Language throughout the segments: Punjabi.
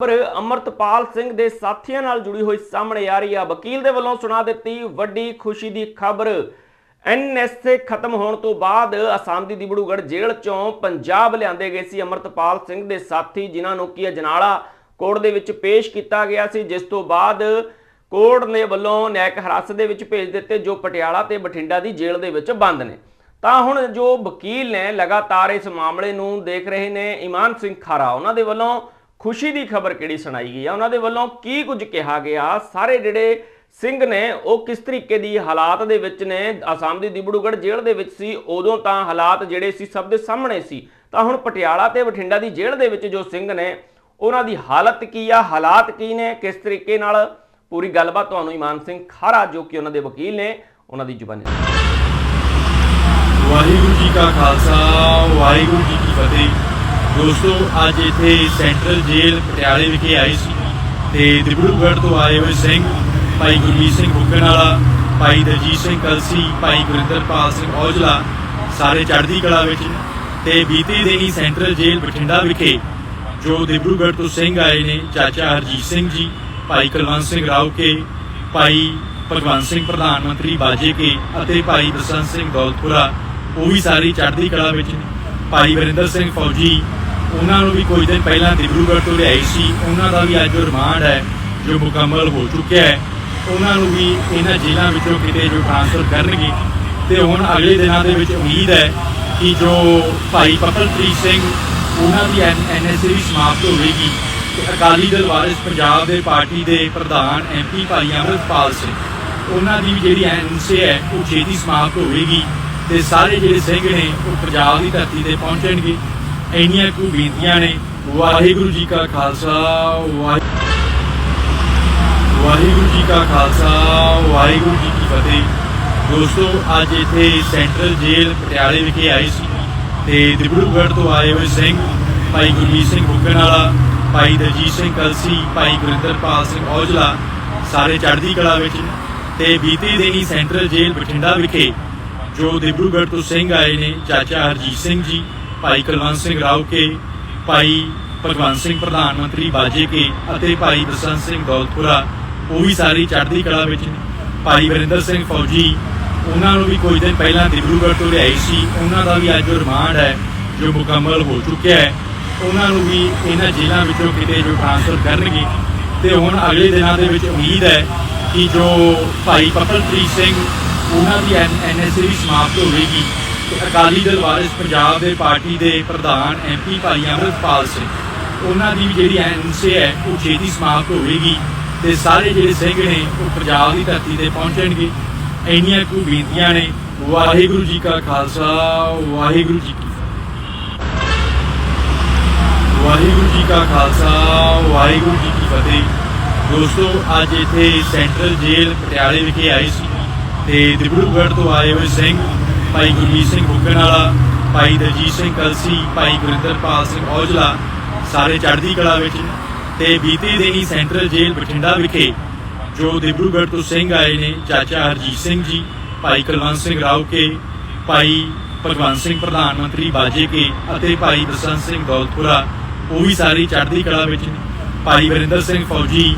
ਪਰ ਅਮਰਤਪਾਲ ਸਿੰਘ ਦੇ ਸਾਥੀਆਂ ਨਾਲ ਜੁੜੀ ਹੋਈ ਸਾਹਮਣੇ ਆ ਰਹੀ ਆ। ਵਕੀਲ ਦੇ ਵੱਲੋਂ ਸੁਣਾ ਦਿੱਤੀ ਵੱਡੀ ਖੁਸ਼ੀ ਦੀ ਖਬਰ। ਐਨਐਸਏ ਖਤਮ ਹੋਣ ਤੋਂ ਬਾਅਦ ਅਸਾਮ ਦੀ ਦਿਬੜੂਗੜ੍ਹ ਜੇਲ੍ਹ ਚੋਂ ਪੰਜਾਬ ਲਿਆਂਦੇ ਗਏ ਸੀ ਅਮਰਤਪਾਲ ਸਿੰਘ ਦੇ ਸਾਥੀ, ਜਿਨ੍ਹਾਂ ਨੂੰ ਕੀ ਅਜਨਾਲਾ ਕੋਰਟ ਦੇ ਵਿੱਚ ਪੇਸ਼ ਕੀਤਾ ਗਿਆ ਸੀ, ਜਿਸ ਤੋਂ ਬਾਅਦ ਕੋਰਟ ਨੇ ਵੱਲੋਂ ਨਿਆਇਕ ਹਿਰਾਸਤ ਦੇ ਵਿੱਚ ਭੇਜ ਦਿੱਤੇ, ਜੋ ਪਟਿਆਲਾ ਤੇ ਬਠਿੰਡਾ ਦੀ ਜੇਲ੍ਹ ਦੇ ਵਿੱਚ ਬੰਦ ਨੇ। ਤਾਂ ਹੁਣ ਜੋ ਵਕੀਲ ਨੇ ਲਗਾਤਾਰ ਇਸ ਮਾਮਲੇ ਨੂੰ ਦੇਖ ਰਹੇ ਨੇ, ਇਮਾਨ ਸਿੰਘ ਖਾਰਾ, ਉਹਨਾਂ ਦੇ ਵੱਲੋਂ ਖੁਸ਼ੀ ਦੀ ਖਬਰ ਕਿਹੜੀ ਸੁਣਾਈ ਗਈ ਆ? ਉਹਨਾਂ ਦੇ ਵੱਲੋਂ ਕੀ ਕੁਝ ਕਿਹਾ ਗਿਆ? ਸਾਰੇ ਜਿਹੜੇ ਸਿੰਘ ਨੇ, ਉਹ ਕਿਸ ਤਰੀਕੇ ਦੀ ਹਾਲਾਤ ਦੇ ਵਿੱਚ ਨੇ? ਆਸਾਮ ਦੀ ਦਿਬੜੂਗੜ੍ਹ ਜੇਲ੍ਹ ਦੇ ਵਿੱਚ ਸੀ, ਉਦੋਂ ਤਾਂ ਹਾਲਾਤ ਜਿਹੜੇ ਸੀ ਸਭ ਦੇ ਸਾਹਮਣੇ ਸੀ। ਤਾਂ ਹੁਣ ਪਟਿਆਲਾ ਤੇ ਬਠਿੰਡਾ ਦੀ ਜੇਲ੍ਹ ਦੇ ਵਿੱਚ ਜੋ ਸਿੰਘ ਨੇ, ਉਹਨਾਂ ਦੀ ਹਾਲਤ ਕੀ ਆ? ਹਾਲਾਤ ਕੀ ਨੇ? ਕਿਸ ਤਰੀਕੇ ਨਾਲ? ਪੂਰੀ ਗੱਲਬਾਤ ਤੁਹਾਨੂੰ ਇਮਾਨ ਸਿੰਘ ਖਾਰਾ, ਜੋ ਕਿ ਉਹਨਾਂ ਦੇ ਵਕੀਲ ਨੇ, ਉਹਨਾਂ ਦੀ ਜ਼ੁਬਾਨੀ ਵਾਹਿਗੁਰੂ ਜੀ ਕਾ ਖਾਲਸਾ, ਵਾਹਿਗੁਰੂ ਜੀ ਕੀ ਫਤਿਹ। ਦੋਸਤੋ, ਅੱਜ ਇੱਥੇ ਸੈਂਟਰਲ ਜੇਲ੍ਹ ਪਟਿਆਲੇ ਵਿਖੇ ਆਏ ਸੀ ਤੇ ਦਿਬੜੂਗੜ੍ਹ ਤੋਂ ਆਏ ਹੋਏ ਸਿੰਘ, ਭਾਈ ਗੁਰਮੀਤ ਸਿੰਘ ਹੁੱਕਣ ਵਾਲਾ ਭਾਈ ਦਲਜੀਤ ਸਿੰਘ ਕਲਸੀ, ਭਾਈ ਗੁਰਿੰਦਰਪਾਲ ਸਿੰਘ ਔਜਲਾ, ਸਾਰੇ ਚੜ੍ਹਦੀ ਕਲਾ ਵਿੱਚ ਨੇ ਤੇ ਬੀਤੇ ਦਿਨੀ ਸੈਂਟਰਲ ਜੇਲ੍ਹ ਬਠਿੰਡਾ ਵਿਖੇ ਜੋ ਦਿਬੜੂਗੜ੍ਹ ਤੋਂ ਸਿੰਘ ਆਏ ਨੇ, ਚਾਚਾ ਹਰਜੀਤ ਸਿੰਘ ਜੀ, ਭਾਈ ਕੁਲਵੰਤ ਸਿੰਘ ਰਾਓ ਕੇ, ਭਾਈ ਭਗਵੰਤ ਸਿੰਘ ਪ੍ਰਧਾਨ ਮੰਤਰੀ ਬਾਜੇ ਕੇ ਅਤੇ ਭਾਈ ਬਸੰਤ ਸਿੰਘ ਦੌਲਤਪੁਰਾ, ਉਹ ਵੀ ਸਾਰੀ ਚੜ੍ਹਦੀ ਕਲਾ ਵਿੱਚ ਨੇ। ਭਾਈ ਵਰਿੰਦਰ ਸਿੰਘ ਫੌਜੀ ਉਹਨਾਂ ਨੂੰ ਵੀ ਕੁਝ ਦਿਨ ਪਹਿਲਾਂ ਦਿਬੜੂਗੜ੍ਹ ਤੋਂ ਲਿਆਈ ਸੀ। ਉਹਨਾਂ ਦਾ ਵੀ ਅੱਜ ਰਿਮਾਂਡ ਹੈ, ਜੋ ਮੁਕੰਮਲ ਹੋ ਚੁੱਕਿਆ ਹੈ, ਉਹਨਾਂ ਨੂੰ ਵੀ ਇਹਨਾਂ ਜੇਲ੍ਹਾਂ ਵਿੱਚੋਂ ਕਿਤੇ ਜੋ ਟ੍ਰਾਂਸਫਰ ਕਰਨਗੇ। ਤੇ ਹੁਣ ਅਗਲੇ ਦਿਨਾਂ ਦੇ ਵਿੱਚ ਉਮੀਦ ਹੈ ਕਿ ਜੋ ਭਾਈ ਪਪਲਪ੍ਰੀਤ ਸਿੰਘ, ਉਹਨਾਂ ਦੀ ਐਨਐਸਏ ਵੀ ਸਮਾਪਤ ਹੋਵੇਗੀ। ਤੇ ਅਕਾਲੀ ਦਲ ਵਾਰਿਸ ਪੰਜਾਬ ਦੇ ਪਾਰਟੀ ਦੇ ਪ੍ਰਧਾਨ ਐਮਪੀ ਭਾਈ ਅਮਰਪਾਲ ਸਿੰਘ, ਉਹਨਾਂ ਦੀ ਵੀ ਜਿਹੜੀ ਐਨਐਸਏ ਹੈ, ਉਹ ਛੇਤੀ ਸਮਾਪਤ ਹੋਵੇਗੀ। ਤੇ ਸਾਰੇ ਜਿਹੜੇ ਸਿੰਘ ਨੇ, ਉਹ ਪੰਜਾਬ ਦੀ ਧਰਤੀ ਤੇ ਪਹੁੰਚਣਗੇ। ਇੰਨੀਆਂ ਕੁ ਬੇਨਤੀਆਂ ਨੇ। ਵਾਹਿਗੁਰੂ ਜੀ ਕਾ ਖਾਲਸਾ, ਵਾਹਿ- ਵਾਹਿਗੁਰੂ ਜੀ ਕਾ ਖਾਲਸਾ, ਵਾਹਿਗੁਰੂ ਜੀ ਕੀ ਫਤਿਹ। ਦੋਸਤੋ, ਅੱਜ ਇੱਥੇ ਸੈਂਟਰਲ ਜੇਲ੍ਹ ਪਟਿਆਲੇ ਵਿਖੇ ਆਏ ਸੀ ਤੇ ਦਿਬੜੂਗੜ੍ਹ ਤੋਂ ਆਏ ਹੋਏ ਸਿੰਘ, ਭਾਈ ਗੁਰਮੀਤ ਸਿੰਘ ਹੁੱਕਣ ਵਾਲਾ, ਭਾਈ ਦਲਜੀਤ ਸਿੰਘ ਕਲਸੀ, ਭਾਈ ਗੁਰਿੰਦਰਪਾਲ ਸਿੰਘ ਔਜਲਾ, ਸਾਰੇ ਚੜ੍ਹਦੀ ਕਲਾ ਵਿੱਚ ਨੇ। ਤੇ ਬੀਤੇ ਦਿਨੀ ਸੈਂਟਰਲ ਜੇਲ੍ਹ ਬਠਿੰਡਾ ਵਿਖੇ ਜੋ ਦਿਬੜੂਗੜ੍ਹ ਤੋਂ ਸਿੰਘ ਆਏ ਨੇ, ਚਾਚਾ ਹਰਜੀਤ ਸਿੰਘ ਜੀ ਭਾਈ ਕੁਲਵੰਤ ਸਿੰਘ ਰਾਉਕੇ ਭਾਈ ਭਗਵੰਤ ਸਿੰਘ ਪ੍ਰਧਾਨ ਮੰਤਰੀ ਬਾਜੇ ਕੇ ਅਤੇ ਭਾਈ ਬਸੰਤ ਸਿੰਘ ਦੌਲਤਪੁਰਾ ਉਹ ਵੀ ਸਾਰੀ ਚੜ੍ਹਦੀ ਕਲਾ ਵਿੱਚ ਨੇ। ਭਾਈ ਵਰਿੰਦਰ ਸਿੰਘ ਫੌਜੀ, ਉਹਨਾਂ ਨੂੰ ਵੀ ਕੁਝ ਦਿਨ ਪਹਿਲਾਂ ਦਿਬੜੂਗੜ੍ਹ ਤੋਂ ਲਿਆਈ ਸੀ। ਉਹਨਾਂ ਦਾ ਵੀ ਅੱਜ ਰਿਮਾਂਡ ਹੈ, ਜੋ ਮੁਕੰਮਲ ਹੋ ਚੁੱਕਿਆ ਹੈ। ਉਹਨਾਂ ਨੂੰ ਵੀ ਇਹਨਾਂ ਜੇਲ੍ਹਾਂ ਵਿੱਚੋਂ ਕਿਤੇ ਜੋ ਟ੍ਰਾਂਸਫਰ ਕਰਨਗੇ। ਤੇ ਹੁਣ ਅਗਲੇ ਦਿਨਾਂ ਦੇ ਵਿੱਚ ਉਮੀਦ ਹੈ ਕਿ ਜੋ ਭਾਈ ਪਪਲਪ੍ਰੀਤ ਸਿੰਘ, ਉਹਨਾਂ ਦੀ ਐਨਐਸਏ ਵੀ ਸਮਾਪਤ ਹੋਵੇਗੀ। ਤੇ ਅਕਾਲੀ ਦਲ ਵਾਰਿਸ ਪੰਜਾਬ ਦੇ ਪਾਰਟੀ ਦੇ ਪ੍ਰਧਾਨ ਐਮਪੀ ਭਾਈ ਅਮਰਪਾਲ ਸਿੰਘ। ਉਹਨਾਂ ਦੀ ਵੀ ਜਿਹੜੀ ਐਨਐਸਏ ਹੈ, ਉਹ ਛੇਤੀ ਸਮਾਪਤ ਹੋਵੇਗੀ ਤੇ ਸਾਰੇ ਜਿਹੜੇ ਸਿੰਘ ਨੇ, ਉਹ ਪੰਜਾਬ ਦੀ ਧਰਤੀ ਤੇ ਪਹੁੰਚਣਗੇ ਇੰਨੀਆਂ ਕੁ ਬੇਨਤੀਆਂ ਨੇ। ਵਾਹਿਗੁਰੂ ਜੀ ਕਾ ਖਾਲਸਾ, ਵਾਹਿਗੁਰੂ ਜੀ ਕੀ ਫਤਿਹ। ਵਾਹਿਗੁਰੂ ਜੀ ਕਾ ਖਾਲਸਾ, ਵਾਹਿਗੁਰੂ ਜੀ ਕੀ ਫਤਿਹ। ਦੋਸਤੋ, ਅੱਜ ਇੱਥੇ ਸੈਂਟਰਲ ਜੇਲ੍ਹ ਪਟਿਆਲੇ ਵਿਖੇ ਆਈ ਸੀ ਤੇ ਦਿਬੜੂਗੜ੍ਹ ਤੋਂ ਆਏ ਹੋਏ ਸਿੰਘ ਭਾਈ ਗੁਰਮੀਤ ਸਿੰਘ ਹੁੱਕਣ ਵਾਲਾ ਭਾਈ ਦਲਜੀਤ ਸਿੰਘ ਕਲਸੀ, ਭਾਈ ਗੁਰਿੰਦਰਪਾਲ ਸਿੰਘ ਔਜਲਾ ਸਾਰੇ ਚੜ੍ਹਦੀ ਕਲਾ ਵਿੱਚ ਨੇ ਤੇ ਬੀਤੇ ਦਿਨੀ ਸੈਂਟਰਲ ਜੇਲ੍ਹ ਬਠਿੰਡਾ ਵਿਖੇ ਜੋ ਦਿਬਰੂਗੜ੍ਹ ਤੋਂ ਸਿੰਘ ਆਏ ਨੇ, ਚਾਚਾ ਹਰਜੀਤ ਸਿੰਘ ਜੀ, ਭਾਈ ਕੁਲਵੰਤ ਸਿੰਘ ਰਾਓ ਕੇ, ਭਾਈ ਭਗਵੰਤ ਸਿੰਘ ਪ੍ਰਧਾਨ ਮੰਤਰੀ ਬਾਜੇ ਕੇ ਅਤੇ ਭਾਈ ਬਸੰਤ ਸਿੰਘ ਦੌਲਤਪੁਰਾ, ਉਹ ਵੀ ਸਾਰੀ ਚੜ੍ਹਦੀ ਕਲਾ ਵਿੱਚ ਨੇ। ਭਾਈ ਵਰਿੰਦਰ ਸਿੰਘ ਫੌਜੀ,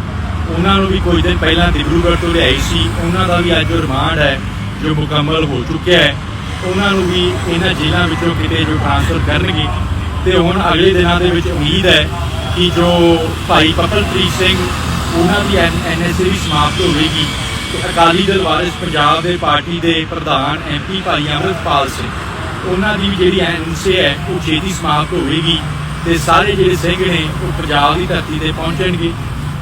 ਉਹਨਾਂ ਨੂੰ ਵੀ ਕੁਝ ਦਿਨ ਪਹਿਲਾਂ ਦਿਬੜੂਗੜ੍ਹ ਤੋਂ ਲਿਆਈ ਸੀ, ਉਹਨਾਂ ਦਾ ਵੀ ਅੱਜ ਰਿਮਾਂਡ ਹੈ, ਜੋ ਮੁਕੰਮਲ ਹੋ ਚੁੱਕਿਆ ਹੈ। ਉਹਨਾਂ ਨੂੰ ਵੀ ਇਹਨਾਂ ਜੇਲ੍ਹਾਂ ਵਿੱਚੋਂ ਕਿਤੇ ਜੋ ਟ੍ਰਾਂਸਫਰ ਕਰਨਗੇ। ਤੇ ਹੁਣ ਅਗਲੇ ਦਿਨਾਂ ਦੇ ਵਿੱਚ ਉਮੀਦ ਹੈ ਕਿ ਜੋ ਭਾਈ ਪਪਲਪ੍ਰੀਤ ਸਿੰਘ, ਉਹਨਾਂ ਦੀ ਐਨਐਸਏ ਵੀ ਸਮਾਪਤ ਹੋਵੇਗੀ। ਤੇ ਅਕਾਲੀ ਦਲ ਵਾਰਿਸ ਪੰਜਾਬ ਦੇ ਪਾਰਟੀ ਦੇ ਪ੍ਰਧਾਨ ਐਮਪੀ ਭਾਈ ਅਮਰਪਾਲ ਸਿੰਘ, ਉਹਨਾਂ ਦੀ ਵੀ ਜਿਹੜੀ ਐਨਐਸਏ ਹੈ, ਉਹ ਛੇਤੀ ਸਮਾਪਤ ਹੋਵੇਗੀ। ਤੇ ਸਾਰੇ ਜਿਹੜੇ ਸਿੰਘ ਨੇ, ਉਹ ਪੰਜਾਬ ਦੀ ਧਰਤੀ ਤੇ ਪਹੁੰਚਣਗੇ।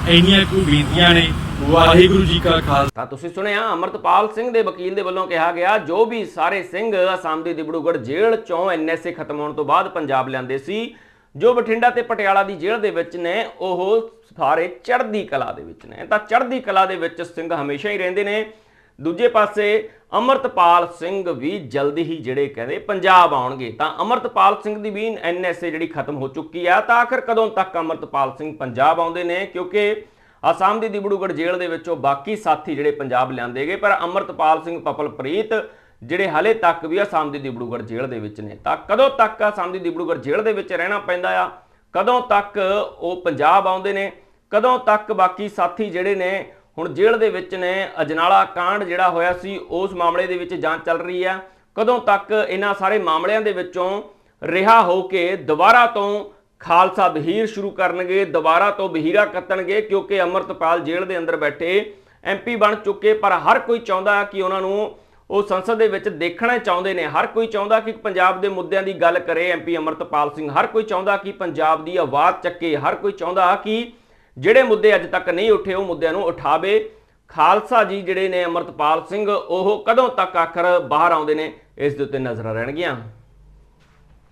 ਇੰਨੀਆਂ ਕੁ ਬੇਨਤੀਆਂ ਨੇ ਵਾਹਿਗੁਰੂ ਜੀ ਕਾ ਖਾਲਸਾ। ਤਾਂ ਤੁਸੀਂ ਸੁਣਿਆ, ਅਮਰਤਪਾਲ ਸਿੰਘ ਦੇ ਵਕੀਲ ਦੇ ਵੱਲੋਂ ਕਿਹਾ ਗਿਆ, ਜੋ ਵੀ ਸਾਰੇ ਸਿੰਘ ਅਸਾਮ ਦੇ ਦਿਬੜੂਗੜ੍ਹ ਜੇਲ੍ਹ ਚੋਂ ਐਨਐਸਏ ਖਤਮ ਹੋਣ ਤੋਂ ਬਾਅਦ ਪੰਜਾਬ ਲਿਆਂਦੇ ਸੀ, ਜੋ ਬਠਿੰਡਾ ਤੇ ਪਟਿਆਲਾ ਦੀ ਜੇਲ੍ਹ ਦੇ ਵਿੱਚ ਨੇ, ਉਹ ਸਾਰੇ ਚੜ੍ਹਦੀ ਕਲਾ ਦੇ ਵਿੱਚ ਨੇ। ਤਾਂ ਚੜ੍ਹਦੀ ਕਲਾ ਦੇ ਵਿੱਚ ਸਿੰਘ ਹਮੇਸ਼ਾ ਹੀ ਰਹਿੰਦੇ ਨੇ। ਦੂਜੇ ਪਾਸੇ, ਅਮਰਤਪਾਲ ਸਿੰਘ ਵੀ ਜਲਦੀ ਹੀ ਜਿਹੜੇ ਕਹਿੰਦੇ ਪੰਜਾਬ ਆਉਣਗੇ। ਤਾਂ ਅਮਰਤਪਾਲ ਸਿੰਘ ਦੀ ਵੀ ਐਨਐਸਏ ਜਿਹੜੀ ਖਤਮ ਹੋ ਚੁੱਕੀ ਆ, ਤਾਂ ਆਖਰ ਕਦੋਂ ਤੱਕ ਅਮਰਤਪਾਲ ਸਿੰਘ ਪੰਜਾਬ ਆਉਂਦੇ ਨੇ? ਕਿਉਂਕਿ ਆਸਾਮ ਦੀ ਦਿਬੜੂਗੜ੍ਹ ਜੇਲ੍ਹ ਦੇ ਵਿੱਚੋਂ ਬਾਕੀ ਸਾਥੀ ਜਿਹੜੇ ਪੰਜਾਬ ਲਿਆਂਦੇ ਗਏ, ਪਰ ਅਮਰਤਪਾਲ ਸਿੰਘ ਪਪਲਪ੍ਰੀਤ, ਜਿਹੜੇ ਹਾਲੇ ਤੱਕ ਵੀ ਆਸਾਮ ਦੀ ਦਿਬੜੂਗੜ੍ਹ ਜੇਲ੍ਹ ਦੇ ਵਿੱਚ ਨੇ। ਤਾਂ ਕਦੋਂ ਤੱਕ ਆਸਾਮ ਦੀ ਦਿਬੜੂਗੜ੍ਹ ਜੇਲ੍ਹ ਦੇ ਵਿੱਚ ਰਹਿਣਾ ਪੈਂਦਾ ਆ? ਕਦੋਂ ਤੱਕ ਉਹ ਪੰਜਾਬ ਆਉਂਦੇ ਨੇ? ਕਦੋਂ ਤੱਕ ਬਾਕੀ ਸਾਥੀ ਜਿਹੜੇ ਨੇ, ਹੁਣ ਜੇਲ੍ਹ ਦੇ ਵਿੱਚ ਨੇ, ਅਜਨਾਲਾ ਕਾਂਡ ਜਿਹੜਾ ਹੋਇਆ ਸੀ, ਉਸ ਮਾਮਲੇ ਦੇ ਵਿੱਚ ਜਾਂਚ ਚੱਲ ਰਹੀ ਹੈ ਕਦੋਂ ਤੱਕ ਇਹਨਾਂ ਸਾਰੇ ਮਾਮਲਿਆਂ ਦੇ ਵਿੱਚੋਂ ਰਿਹਾ ਹੋ ਕੇ ਦੁਬਾਰਾ ਤੋਂ ਖਾਲਸਾ ਬਹੀਰ ਸ਼ੁਰੂ ਕਰਨਗੇ, ਦੁਬਾਰਾ ਤੋਂ ਬਹੀਰਾ ਕੱਤਣਗੇ ਕਿਉਂਕਿ ਅਮਰਤਪਾਲ ਜੇਲ੍ਹ ਦੇ ਅੰਦਰ ਬੈਠੇ ਐਮਪੀ ਬਣ ਚੁੱਕੇ, ਪਰ ਹਰ ਕੋਈ ਚਾਹੁੰਦਾ ਕਿ ਉਹਨਾਂ ਨੂੰ ਉਹ ਸੰਸਦ ਦੇ ਵਿੱਚ ਦੇਖਣਾ ਚਾਹੁੰਦੇ ਨੇ। ਹਰ ਕੋਈ ਚਾਹੁੰਦਾ ਕਿ ਪੰਜਾਬ ਦੇ ਮੁੱਦਿਆਂ ਦੀ ਗੱਲ ਕਰੇ ਐਮਪੀ ਅਮਰਤਪਾਲ ਸਿੰਘ। ਹਰ ਕੋਈ ਚਾਹੁੰਦਾ ਕਿ ਪੰਜਾਬ ਦੀ ਆਵਾਜ਼ ਚੱਕੇ। ਹਰ ਕੋਈ ਚਾਹੁੰਦਾ ਕਿ ਜਿਹੜੇ ਮੁੱਦੇ ਅੱਜ ਤੱਕ ਨਹੀਂ ਉੱਠੇ, ਉਹ ਮੁੱਦਿਆਂ ਨੂੰ ਉਠਾਵੇ। ਖਾਲਸਾ ਜੀ ਜਿਹੜੇ ਨੇ ਅਮਰਤਪਾਲ ਸਿੰਘ, ਉਹ ਕਦੋਂ ਤੱਕ ਆਖਰ ਬਾਹਰ ਆਉਂਦੇ ਨੇ? ਇਸ ਦੇ ਉੱਤੇ ਨਜ਼ਰਾਂ ਰਹਿਣਗੀਆਂ।